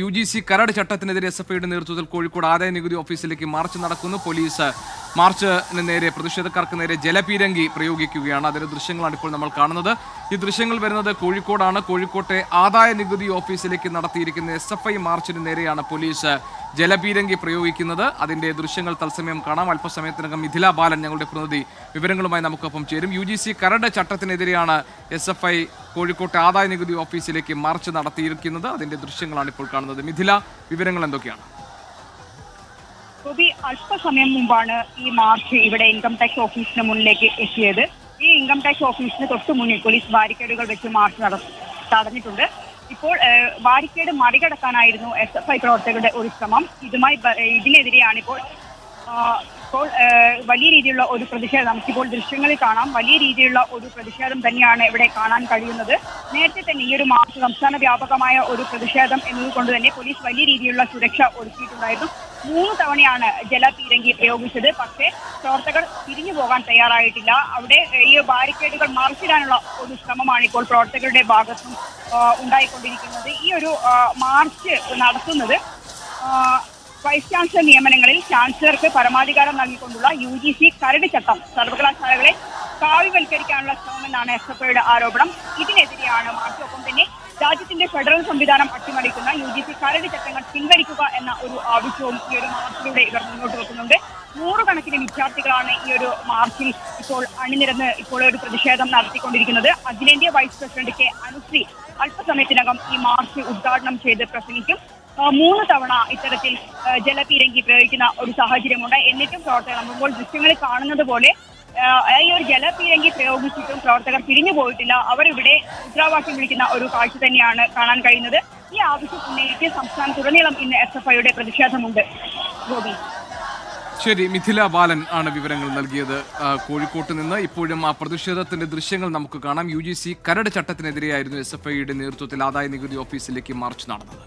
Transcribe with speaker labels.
Speaker 1: U G C കരട് ചട്ടത്തിനെതിരെ S F ഐയുടെ നേതൃത്വത്തിൽ കോഴിക്കോട് ആദായ നികുതി ഓഫീസിലേക്ക് മാർച്ച് നടക്കുന്നു. പോലീസ് മാർച്ചിന് നേരെ പ്രതിഷേധക്കാർക്ക് നേരെ ജലപീരങ്കി പ്രയോഗിക്കുകയാണ്. അതിന്റെ ദൃശ്യങ്ങളാണ് ഇപ്പോൾ നമ്മൾ കാണുന്നത്. ഈ ദൃശ്യങ്ങൾ വരുന്നത് കോഴിക്കോടാണ്. കോഴിക്കോട്ടെ ആദായ നികുതി ഓഫീസിലേക്ക് നടത്തിയിരിക്കുന്ന എസ് എഫ് ഐ മാർച്ചിന് നേരെയാണ് പോലീസ് ജലപീരങ്കി പ്രയോഗിക്കുന്നത്. അതിന്റെ ദൃശ്യങ്ങൾ തത്സമയം കാണാം. അല്പസമയത്തിനകം മിഥില ബാലൻ ഞങ്ങളുടെ പ്രതിനിധി. വിവരങ്ങളുമായി നമുക്കൊപ്പം ചേരും. യു ജി സി കരട് ചട്ടത്തിനെതിരെയാണ് എസ് എഫ് ഐ കോഴിക്കോട്ടെ ആദായ നികുതി ഓഫീസിലേക്ക് മാർച്ച് നടത്തിയിരിക്കുന്നത്. അതിന്റെ ദൃശ്യങ്ങളാണ് ഇപ്പോൾ കാണുന്നത്. മിഥില വിവരങ്ങൾ എന്തൊക്കെയാണ്?
Speaker 2: ഗോപി അല്പസമയം മുമ്പാണ് ഈ മാർച്ച് ഇവിടെ ഇൻകം ടാക്സ് ഓഫീസിന് മുന്നിലേക്ക് എത്തിയത്. ഈ ഇൻകം ടാക്സ് ഓഫീസിന് തൊട്ടു മുന്നിൽ പോലീസ് ബാരിക്കേഡുകൾ വെച്ച് മാർച്ച് തടഞ്ഞിട്ടുണ്ട്. ഇപ്പോൾ ബാരിക്കേഡ് മറികടക്കാനായിരുന്നു എസ് എഫ് ഐ പ്രവർത്തകരുടെ ഒരു ശ്രമം. ഇതുമായി ഇതിനെതിരെയാണ് ഇപ്പോൾ ഇപ്പോൾ വലിയ രീതിയിലുള്ള ഒരു പ്രതിഷേധം. നമുക്കിപ്പോൾ ദൃശ്യങ്ങളിൽ കാണാം. വലിയ രീതിയിലുള്ള ഒരു പ്രതിഷേധം തന്നെയാണ് ഇവിടെ കാണാൻ കഴിയുന്നത്. നേരത്തെ തന്നെ ഈ ഒരു മാർച്ച് സംസ്ഥാന വ്യാപകമായ ഒരു പ്രതിഷേധം എന്നതുകൊണ്ട് തന്നെ പോലീസ് വലിയ രീതിയിലുള്ള സുരക്ഷ ഒരുക്കിയിട്ടുണ്ടായിരുന്നു. മൂന്ന് തവണയാണ് ജലപീരങ്കി പ്രയോഗിച്ചത്. പക്ഷേ പ്രവർത്തകർ തിരിഞ്ഞു പോകാൻ തയ്യാറായിട്ടില്ല. അവിടെ ഈ ബാരിക്കേഡുകൾ മറിച്ചിടാനുള്ള ഒരു ശ്രമമാണ് ഇപ്പോൾ പ്രവർത്തകരുടെ ഭാഗത്തും ഉണ്ടായിക്കൊണ്ടിരിക്കുന്നത്. ഈ ഒരു മാർച്ച് നടത്തുന്നത് വൈസ് ചാൻസലർ നിയമനങ്ങളിൽ ചാൻസലർക്ക് പരമാധികാരം നൽകിക്കൊണ്ടുള്ള യു ജി സി കരട് ചട്ടം സർവകലാശാലകളെ കാവ്യവൽക്കരിക്കാനുള്ള ശ്രമമെന്നാണ് എസ് എഫ് ഐയുടെ ആരോപണം. ഇതിനെതിരെയാണ് മാർച്ച് ഒപ്പം തന്നെ രാജ്യത്തിന്റെ ഫെഡറൽ സംവിധാനം അട്ടിമറിക്കുന്ന യു ജി സി കരട് ചട്ടങ്ങൾ പിൻവലിക്കുക എന്ന ഒരു ആവശ്യവും ഈ ഒരു മാർച്ചിലൂടെ ഇവർ മുന്നോട്ട് വെക്കുന്നുണ്ട്. നൂറുകണക്കിന് വിദ്യാർത്ഥികളാണ് ഈ ഒരു മാർച്ചിൽ ഇപ്പോൾ അണിനിരന്ന് ഇപ്പോൾ ഒരു പ്രതിഷേധം നടത്തിക്കൊണ്ടിരിക്കുന്നത്. അഖിലേന്ത്യാ വൈസ് പ്രസിഡന്റ് കെ അനുശ്രീ അല്പസമയത്തിനകം ഈ മാർച്ച് ഉദ്ഘാടനം ചെയ്ത് പ്രസംഗിക്കും. മൂന്ന് തവണ ഇത്തരത്തിൽ ജലപീരങ്കി പ്രയോഗിക്കുന്ന ഒരു സാഹചര്യമുണ്ട്. എന്നിട്ടും പ്രവർത്തകർ നമ്മൾ ദൃശ്യങ്ങളിൽ കാണുന്നത് പോലെ ഈ ഒരു ജലപീരങ്കി പ്രയോഗിച്ചിട്ടും പ്രവർത്തകർ പിരിഞ്ഞു പോയിട്ടില്ല. അവരിവിടെ മുദ്രാവാക്യം വിളിക്കുന്ന ഒരു കാഴ്ച തന്നെയാണ് കാണാൻ കഴിയുന്നത്. ഈ ആവശ്യം ഉന്നയിച്ച് സംസ്ഥാനത്തുടനീളം ഇന്ന് എസ് എഫ് ഐയുടെ പ്രതിഷേധമുണ്ട്. ഗോപി.
Speaker 1: ശരി മിഥില ബാലൻ ആണ് വിവരങ്ങൾ നൽകിയത്. കോഴിക്കോട്ട് നിന്ന് ഇപ്പോഴും ആ പ്രതിഷേധത്തിന്റെ ദൃശ്യങ്ങൾ നമുക്ക് കാണാം. യു ജി സി കരട് ചട്ടത്തിനെതിരെയായിരുന്നു എസ് എഫ് ഐയുടെ നേതൃത്വത്തിൽ ആദായ നികുതി ഓഫീസിലേക്ക് മാർച്ച് നടന്നത്.